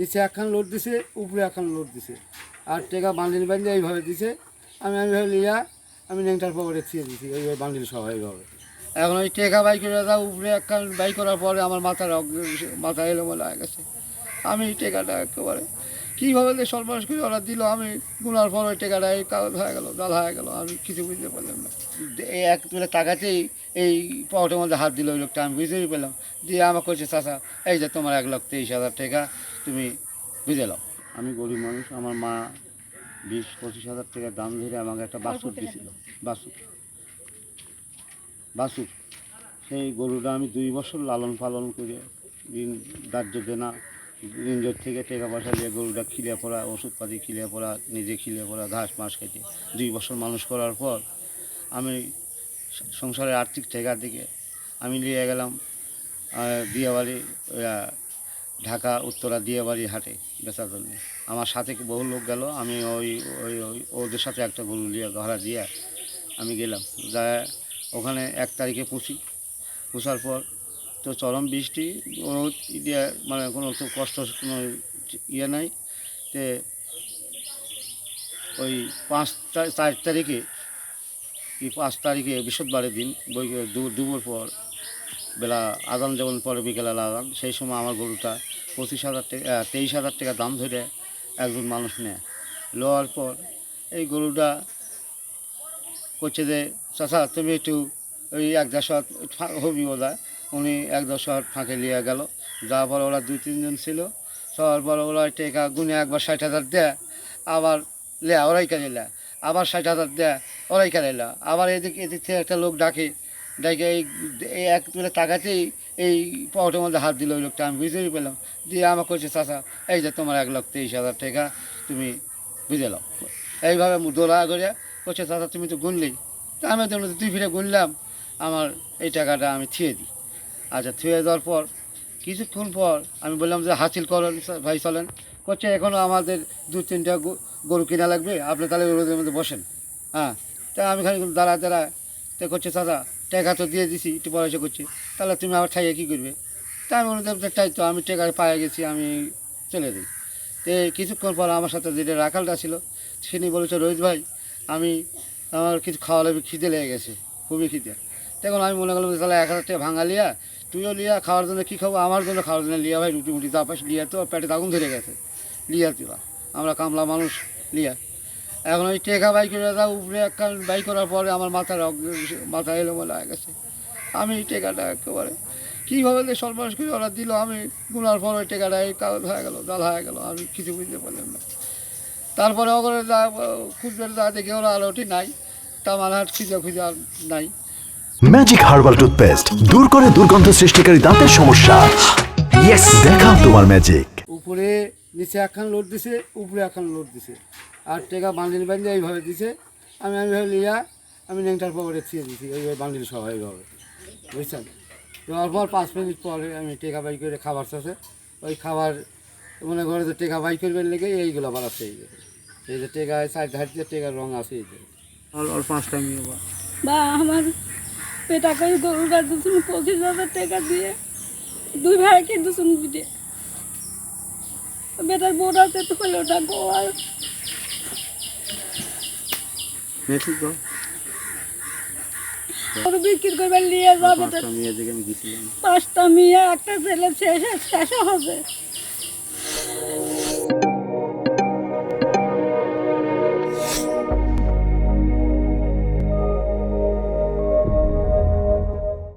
নিচে একখান লোড দিছে, উপরে একখান লোড দিছে। আর টেকা বান্ডিল বান্ডিল এইভাবে দিছে। আমি আমি ভাবে লিয়া আমি ন্যাংটার পকেটে ছিঁড়ে দিছি ওইভাবে বান্ডিল সহ এইভাবে। এখন ওই টেকা বাই করে দাও উপরে একখান বাই করার পরে আমার মাথার মাথা এলো বলে গেছে। আমি টেকাটা একেবারে কীভাবে যে সর্বনাশ করে ওরা দিল আমি গুনার পর ওই টেকাটা এই কাগজ হয়ে গেলো ডাল হয়ে গেলো আমি কিছু বুঝতে পারলাম না। এই এক তুলে টাকাতেই এই পকেটের মধ্যে হাত দিল ওই লোকটা আমি বুঝতেই পেলাম দিয়ে আমাকে করছে চাষা এই যে তোমার এক লাখ তেইশ হাজার টাকা তুমি বুঝে নাও। আমি গরিব মানুষ আমার মা বিশ পঁচিশ হাজার টাকা দাম ধরে আমাকে একটা বাসুর দিয়েছিল বাসুর বাসুর সেই গরুটা আমি দুই বছর লালন পালন করে ঋণ দাহ্য দেনা ঋণজোর থেকে টাকা পয়সা দিয়ে গরুটা খিলে পড়া, ওষুধপাতি খিলে পড়া, নিজে খিলে পড়া, ঘাস মাস খেতে। দুই বছর মানুষ করার পর আমি সংসারের আর্থিক ঠেকার দিকে আমি নিয়ে গেলাম দিয়াবাড়ি ঢাকা, উত্তরা, দিয়াবাড়ি হাটে বেচার জন্য। আমার সাথে বহু লোক গেল, আমি ওই ওই ওই, ওদের সাথে একটা গরু নিয়ে, ভাড়া দিয়ে আমি গেলাম। যা, ওখানে এক তারিখে পুষি। পুষার পর তো চরম বৃষ্টি রোদ দিয়ে মানে কোনো তো কষ্ট, কোনো ইয়ে নাই। তে ওই পাঁচ চার তারিখে কি পাঁচ তারিখে বৃহস্পতিবারের দিন, বই দুপুর পর, বেলা আদান যেমন পরে বিকেলে আদান, সেই সময় আমার গরুটা পঁচিশ হাজার টাকা তেইশ হাজার টাকা দাম ধরে একজন মানুষ নেয়। লওয়ার পর এই গরুটা করছে যে, চাচা, তুমি একটু ওই এক দশ হবি ওদা উনি এক দশ ফাঁকে নিয়ে গেল। যাওয়ার পর ওরা দুই, তিনজন ছিল। সবার পর ওরা টেকা গুনে একবার ষাট হাজার দেয়, আবার লে, ওরাই কাজে লে। আবার ষাট হাজার দেয়, ওরাই কাজে লে। আবার এদিক এদিক থেকে একটা লোক ডাকে ডাকে এই এক তুলে টাকাতেই এই পকেটের মধ্যে হাত দিল ওই লোকটা। আমি বুঝতেই পেলাম, দিয়ে আমাকে করছে চাচা, এই যে তোমার এক লাখ তেইশ হাজার টাকা তুমি বুঝে নাও। এইভাবে দোলা করে করছে চাচা, তুমি তো গুনলেই। তা আমি তো দুই ফিরে গুনলাম, আমার এই টাকাটা আমি থিয়ে দিই। আচ্ছা থুয়ে দেওয়ার পর, কিছুক্ষণ পর আমি বললাম যে, হাসিল করেন ভাই চলেন। করছে এখনও আমাদের দু তিনটা গরু কিনা লাগবে, আপনি তাহলে রোদের মধ্যে বসেন। হ্যাঁ তা আমি খালি দাঁড়া দাঁড়া। তো করছে দাদা টাকা তো দিয়ে দিছি, একটু পয়সা করছে। তাহলে তুমি আবার ঠাইয়ে কী করবে? তা আমি বললাম তাই তো, আমি টাকা পায়ে গেছি, আমি চলে দিই তো কিছুক্ষণ পর আমার সাথে যেটা রাখালটা ছিল, তিনি বলেছে, রোহিত ভাই, আমি আমার কিছু খাওয়া লাগবে, খিদে লেগে গেছে, খুবই খিদে। তখন আমি মনে করলাম তাহলে এক হাজার ভাঙা লিয়া, তুইও লিয়া, খাওয়ার জন্য কী খাব? আমার জন্য খাওয়ার জন্য লিয়া ভাই রুটি মুটি তাপাস লিয়া তো, পেটে আগুন ধরে গেছে। লিয়া তুলা আমরা কামলা মানুষ, লিয়া। এখন ওই টেকা বাইক করে দাও উপরে একখান বাইক করার পরে আমার মাথার মাথা এলো বলে গেছে। আমি টেকাটা একেবারে কীভাবে যে সর্বনাশ করে ওরা দিল, আমি গুনার পর ওই টেকাটা এই কাগজ হয়ে গেলো ডাল হয়ে গেলো, আমি কিছু বুঝতে পারলাম না। তারপরে ওখানে যা খুঁজবে যা দেখে ওরা আর ওটি নাই তা হাট খুঁজে খুঁজে আর নাই। ম্যাজিক হার্বাল টুথপেস্ট দূর করে দুর্গন্ধ সৃষ্টিকারী দাঁতের সমস্যা। ইয়েস দেখাও তোমার ম্যাজিক উপরে নিচে একখান লোড দিছে উপরে একখান লোড দিছে। আর টেকা বান্ডিল বান্ডিল এইভাবে দিছে। আমি আমি ভাবে লিয়া আমি নেংটার পকেটে ছিঁড়ে দিছি এইভাবে বান্ডিল সহ এইভাবে। বুঝছেন? দেওয়ার পর পাঁচ মিনিট পরে আমি টেকা বাই করে খাবার চাষে ওই খাবার মনে করে যে টেকা বাই করবেন লেগে এইগুলো বাড়াচ্ছে এই যে এই যে টেকায় সাইড ধার দিয়ে টেকার রং আছে এই যে। আর পাঁচটা বা বা আমার পেটাকে গরুটা দুশো পঁচিশ হাজার টাকা দিয়ে। দুই ভাইকে দুশো দিয়ে বেটার বোর্ডাতে তো হলো ওটা গো। আর গরু বিক্রি নিয়ে যাবে পাঁচটা মেয়ে একটা ছেলে শেষে শেষে হবে।